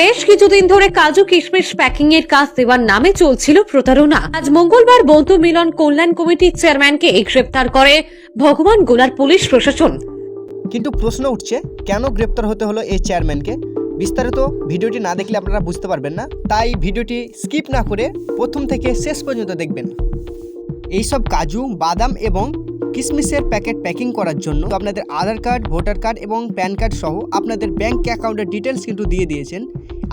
বেশ কিছুদিন ধরে কাজু কিশমিশ প্যাকিং এর কাজ দেওয়ার নামে চলছিল প্রতারণা। আজ মঙ্গলবার বন্ধু মিলন কল্যাণ কমিটির চেয়ারম্যানকে গ্রেপ্তার করে ভগবান গোলার পুলিশ প্রশাসন। কিন্তু প্রশ্ন উঠছে, কেন গ্রেপ্তার হতে হলো এই চেয়ারম্যানকে? বিস্তারিত ভিডিওটি না দেখলে আপনারা বুঝতে পারবেন না, তাই ভিডিওটি স্কিপ না করে প্রথম থেকে শেষ পর্যন্ত দেখবেন। এইসব কাজু, বাদাম এবং কিশমিশের প্যাকেট প্যাকিং করার জন্য আপনাদের আধার কার্ড, ভোটার কার্ড এবং প্যান কার্ড সহ আপনাদের ব্যাঙ্ক অ্যাকাউন্টের ডিটেলস কিন্তু দিয়ে দিয়েছেন।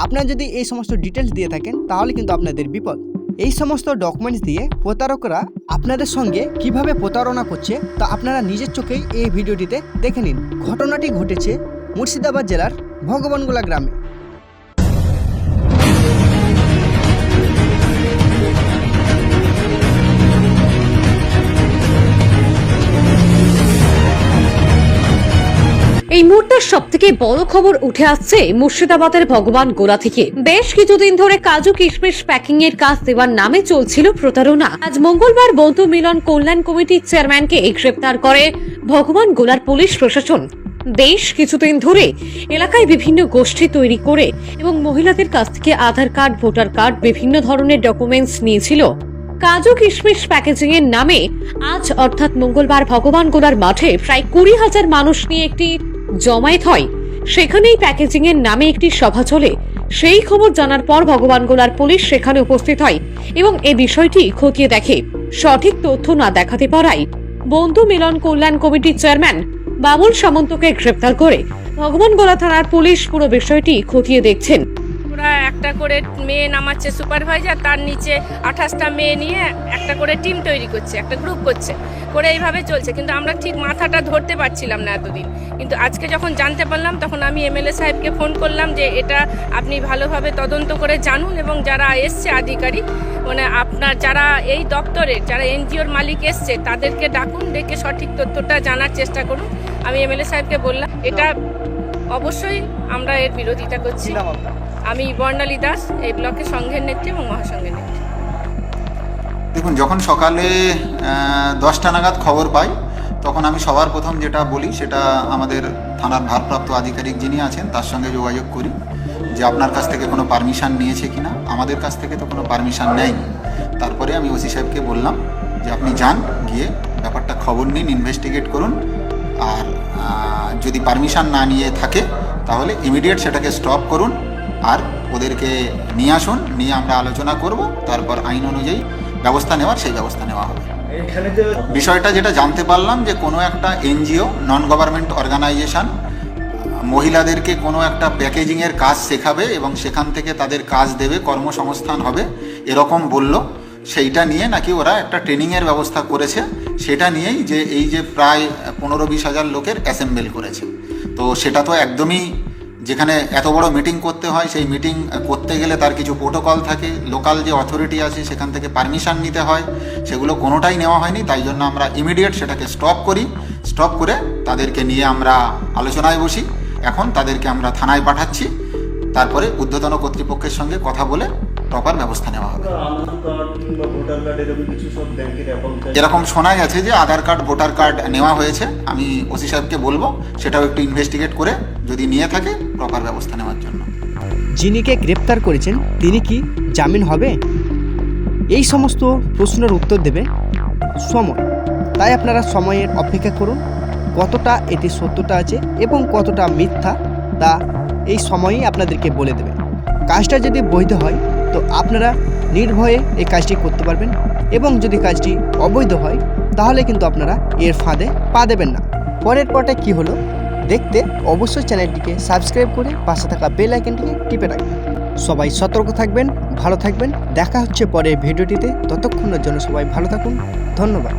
আপনারা যদি এই সমস্ত ডিটেলস দিয়ে থাকেন, তাহলে কিন্তু আপনাদের বিপদ। এই সমস্ত ডকুমেন্টস দিয়ে প্রতারকরা আপনাদের সঙ্গে কীভাবে প্রতারণা করছে, তা আপনারা নিজের চোখেই এই ভিডিওটিতে দেখে নিন। ঘটনাটি ঘটেছে মুর্শিদাবাদ জেলার ভগবানগোলা গ্রামে। মুহূর্তের সব থেকে বড় খবর উঠে আসছে মুর্শিদাবাদের ভগবান গোলা থেকে। বেশ কিছুদিন ধরে কাজু কিশমিশ প্যাকিং এর কাজ দেওয়ার নামে চলছিল প্রতারণা। আজ মঙ্গলবার বন্ধু মিলন কল্যাণ কমিটির চেয়ারম্যানকে গ্রেপ্তার করে ভগবান গোলার পুলিশ প্রশাসন। বেশ কিছুদিন ধরে এলাকায় বিভিন্ন গোষ্ঠী তৈরি করে এবং মহিলাদের কাছ থেকে আধার কার্ড, ভোটার কার্ড, বিভিন্ন ধরনের ডকুমেন্টস নিয়েছিল। কাজু কিশমিশ প্যাকেজিং এর নামে আজ অর্থাৎ মঙ্গলবার ভগবান গোলার মাঠে প্রায় কুড়ি হাজার মানুষ নিয়ে একটি জমায়েত হয়। সেখানেই প্যাকেজিং এর নামে একটি সভা চলে। সেই খবর জানার পর ভগবান গোলার পুলিশ সেখানে উপস্থিত হয় এবং এ বিষয়টি খতিয়ে দেখে। সঠিক তথ্য না দেখাতে পারায় বন্ধু মিলন কল্যাণ কমিটির চেয়ারম্যান বাবুল সামন্তকে গ্রেপ্তার করে ভগবান গোলা থানার পুলিশ পুরো বিষয়টি খতিয়ে দেখছেন। ওরা একটা করে মেয়ে নামাচ্ছে সুপারভাইজার তার নিচে আঠাশটা মেয়ে নিয়ে একটা করে টিম তৈরি করছে, একটা গ্রুপ করছে, করে এইভাবে চলছে। কিন্তু আমরা ঠিক মাথাটা ধরতে পারছিলাম না এতদিন। কিন্তু আজকে যখন জানতে পারলাম, তখন আমি এমএলএ সাহেবকে ফোন করলাম যে এটা আপনি ভালোভাবে তদন্ত করে জানুন এবং যারা এসছে আধিকারিক মানে আপনার যারা এই দপ্তরের যারা এনজিওর মালিক এসছে, তাদেরকে ডাকুন, ডেকে সঠিক তথ্যটা জানার চেষ্টা করুন। আমি এমএলএ সাহেবকে বললাম, এটা অবশ্যই আমরা এর বিরোধিতা করছি। আমি বর্ণালী দাস এই ব্লকের সংঘের নেত্রী এবং মহাসংঘের নেত্রী। দেখুন যখন সকালে দশটা নাগাদ খবর পাই তখন আমি সবার প্রথম যেটা বলি সেটা আমাদের থানার ভারপ্রাপ্ত আধিকারিক যিনি আছেন তার সঙ্গে যোগাযোগ করি যে আপনার কাছ থেকে কোনো পারমিশন নিয়েছে কিনা। আমাদের কাছ থেকে তো কোনো পারমিশন নেয়নি। তারপরে আমি ওসি সাহেবকে বললাম যে আপনি যান গিয়ে ব্যাপারটা খবর নিন ইনভেস্টিগেট করুন। আর যদি পারমিশন না নিয়ে থাকে, তাহলে ইমিডিয়েট সেটাকে স্টপ করুন আর ওদেরকে নিয়ে আসুন, নিয়ে আমরা আলোচনা করব, তারপর আইন অনুযায়ী ব্যবস্থা নেওয়ার সেই ব্যবস্থা নেওয়া হবে। বিষয়টা যেটা জানতে পারলাম যে কোনো একটা এনজিও নন গভর্নমেন্ট অর্গানাইজেশন মহিলাদেরকে কোনো একটা প্যাকেজিংয়ের কাজ শেখাবে এবং সেখান থেকে তাদের কাজ দেবে, কর্মসংস্থান হবে, এরকম বলল। সেইটা নিয়ে নাকি ওরা একটা ট্রেনিংয়ের ব্যবস্থা করেছে। সেটা নিয়েই যে এই যে প্রায় পনেরো বিশ হাজার লোকের অ্যাসেম্বল করেছে। তো সেটা তো একদমই যেখানে এত বড় মিটিং করতে হয়, সেই মিটিং করতে গেলে তার কিছু প্রোটোকল থাকে, লোকাল যে অথরিটি আছে সেখান থেকে পারমিশন নিতে হয়, সেগুলো কোনোটাই নেওয়া হয়নি, তাই জন্য আমরা ইমিডিয়েট সেটাকে স্টপ করি। স্টপ করে তাদেরকে নিয়ে আমরা আলোচনায় বসি। এখন তাদেরকে আমরা থানায় পাঠাচ্ছি। তারপরে ঊর্ধ্বতন কর্তৃপক্ষের সঙ্গে কথা বলে প্রপার ব্যবস্থা নেওয়া হবে। কিংবা ভোটার কার্ড এরকম কিছু সব ব্যাংকের অ্যাকাউন্টে এরকম শোনা গেছে যে আধার কার্ড ভোটার কার্ড নেওয়া হয়েছে আমি ওসি সাহেবকে বলব সেটাও একটু ইনভেস্টিগেট করে যদি নিয়ে থাকে প্রপার ব্যবস্থা নেওয়ার জন্য। যিনিকে গ্রেপ্তার করেছেন তিনি কি জামিন হবে? এই সমস্ত প্রশ্নের উত্তর দেবে সময়। তাই আপনারা সময়ের অপেক্ষা করুন কতটা এটি সত্যতা আছে এবং কতটা মিথ্যা তা এই সময়ই আপনাদেরকে বলে দেবে। কাজটা যদি বৈধ হয় তো আপনারা নির্ভয়ে এই কাজটি করতে পারবেন এবং যদি কাজটি অবৈধ হয়, তাহলে কিন্তু আপনারা এর ফাঁদে পা দেবেন না। পরের পরটা কি হলো? দেখতে অবশ্যই চ্যানেলটিকে সাবস্ক্রাইব করে পাশে থাকা বেল আইকনটিকে টিপে রাখবেন। সবাই সতর্ক থাকবেন, ভালো থাকবেন। দেখা হচ্ছে পরের ভিডিওটিতে। ততক্ষণের জন্য সবাই ভালো থাকুন। ধন্যবাদ।